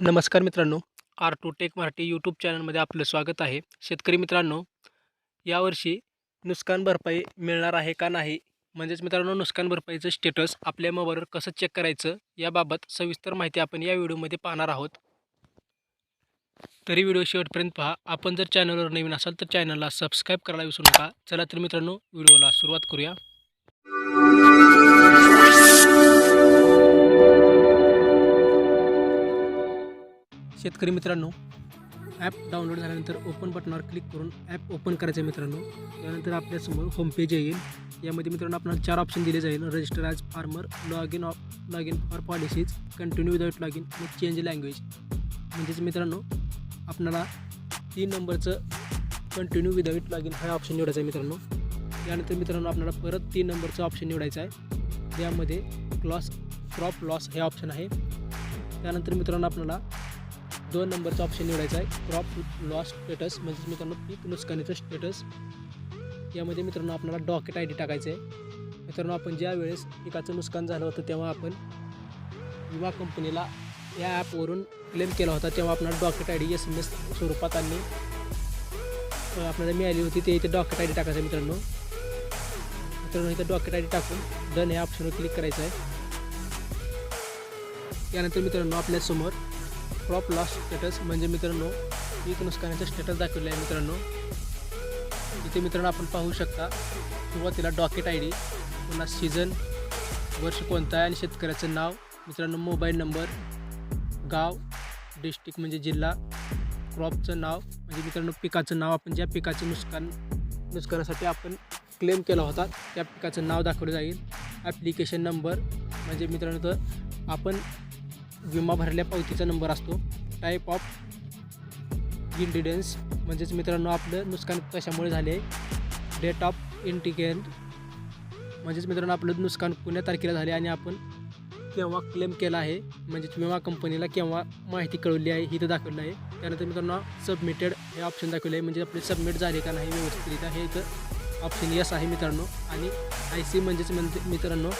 नमस्कार मित्रांनो R two tech Marathi YouTube चॅनलमध्ये आपलं स्वागत आहे. शेतकरी मित्रांनो यावर्षी नुकसान भरपाई मिळणार आहे का नाही? म्हणजेच मित्रांनो नुकसान भरपाईचं स्टेटस आपल्या मोबाईलवर कसं चेक करायचं याबाबत सविस्तर माहिती आपण या व्हिडिओमध्ये पाहणार आहोत. तरी व्हिडिओ शेवटपर्यंत पहा. आपण जर चॅनलवर नवीन असाल तर चॅनलला सबस्क्राईब करायला विसरू नका. चला तर मित्रांनो व्हिडिओला सुरुवात करूया. शेतकरी मित्रांनो ॲप डाउनलोड झाल्यानंतर ओपन बटनावर क्लिक करून ॲप ओपन करायचं आहे मित्रांनो. त्यानंतर आपल्यासमोर होमपेज येईल. यामध्ये मित्रांनो आपल्याला चार ऑप्शन दिले जाईल. Register as farmer log in of log in for policies continue without log in आणि चेंज लँग्वेज म्हणजेच मित्रांनो आपल्याला तीन नंबरचं कंटिन्यू विदाऊट लॉग इन हा ऑप्शन निवडायचा आहे मित्रांनो. त्यानंतर मित्रांनो आपल्याला परत तीन नंबरचं ऑप्शन निवडायचं आहे. यामध्ये क्लॉस क्रॉप लॉस हे ऑप्शन आहे. त्यानंतर मित्रांनो आपल्याला दोन नंबरचा ऑप्शन निवडायचा आहे. क्रॉप लॉस स्टेटस म्हणजेच मित्रांनो पीक नुकसानीचं स्टेटस यामध्ये मित्रांनो आपल्याला डॉकेट आय डी टाकायचं आहे मित्रांनो आपण ज्या वेळेस पिकाचं नुकसान झालं होतं तेव्हा आपण विमा कंपनीला या ॲपवरून क्लेम केला होता तेव्हा आपल्याला docket I D S M S स्वरूपात आणि आपल्याला मिळाली होती ते इथे डॉकेट आय डी टाकायचं आहे मित्रांनो. मित्रांनो इथं डॉकेट आय डी टाकून डन या ऑप्शनवर क्लिक करायचं आहे. त्यानंतर मित्रांनो आपल्यासमोर क्रॉप लॉस स्टेटस म्हणजे मित्रांनो पीक नुकसानाचं स्टेटस दाखवले आहे मित्रांनो. इथे मित्रांनो आपण पाहू शकता सुरुवातीला डॉकेट आय डी पुन्हा सीझन वर्ष कोणतं आहे आणि शेतकऱ्याचं नाव मित्रांनो मोबाईल नंबर गाव डिस्ट्रिक्ट म्हणजे जिल्हा क्रॉपचं नाव म्हणजे मित्रांनो पिकाचं नाव आपण ज्या पिकाचे नुकसान नुकसानासाठी आपण क्लेम केला होता त्या पिकाचं नाव दाखवलं जाईल. ॲप्लिकेशन नंबर म्हणजे मित्रांनो तर आपण विमा भरल्या पावतीचा नंबर असतो. टाईप ऑफ इंडिडन्स म्हणजेच मित्रांनो आपलं नुकसान कशामुळे झाले? डेट ऑफ इंटिकेन म्हणजेच मित्रांनो आपलं नुकसान कोण्या तारखेला झाले आणि आपण केव्हा क्लेम केला आहे? म्हणजेच विमा कंपनीला केव्हा माहिती कळवली आहे? ही तर दाखवलं आहे. त्यानंतर मित्रांनो सबमिटेड हे ऑप्शन दाखवलं आहे. म्हणजे आपले सबमिट झाले का नाही व्यवस्थितरित्या हे इथं ऑप्शन यस आहे मित्रांनो. आणि आय सी म्हणजेच म्हणजे मित्रांनो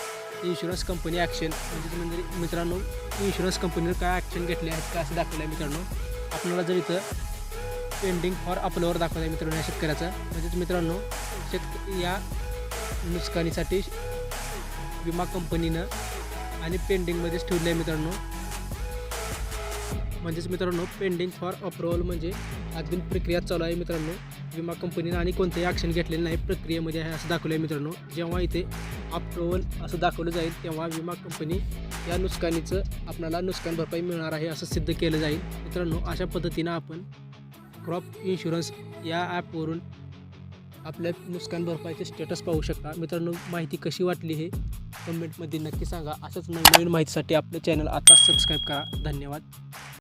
इन्शुरन्स कंपनी ॲक्शन. म्हणजेच म्हणजे मित्रांनो इन्शुरन्स कंपनीवर काय ॲक्शन घेतले आहेत का असं दाखवलं आहे मित्रांनो. आपल्याला जर इथं पेंडिंग फॉर अपलोवर दाखवलं आहे मित्रांनो या शेतकऱ्याचं. म्हणजेच मित्रांनो शेत या नुकसानीसाठी विमा कंपनीनं आणि पेंडिंगमध्येच ठेवलं आहे मित्रांनो. म्हणजेच मित्रांनो पेंडिंग फॉर अप्रुव्हल म्हणजे अजून प्रक्रिया चालू आहे मित्रांनो. विमा कंपनीनं आणि कोणतेही ॲक्शन घेतलेलं नाही प्रक्रियेमध्ये आहे असं दाखवलं आहे मित्रांनो. जेव्हा इथे अप्रुव्हल असं दाखवलं जाईल तेव्हा विमा कंपनी या नुकसानीचं आपल्याला नुकसान भरपाई मिळणार आहे असं सिद्ध केलं जाईल. मित्रांनो अशा पद्धतीनं आपण क्रॉप इन्शुरन्स या ॲपवरून आपल्या नुकसान भरपाईचे स्टेटस पाहू शकता. मित्रांनो माहिती कशी वाटली हे कमेंटमध्ये नक्की सांगा. असंच नवीन नवीन माहितीसाठी आपलं चॅनल आता सबस्क्राईब करा. धन्यवाद.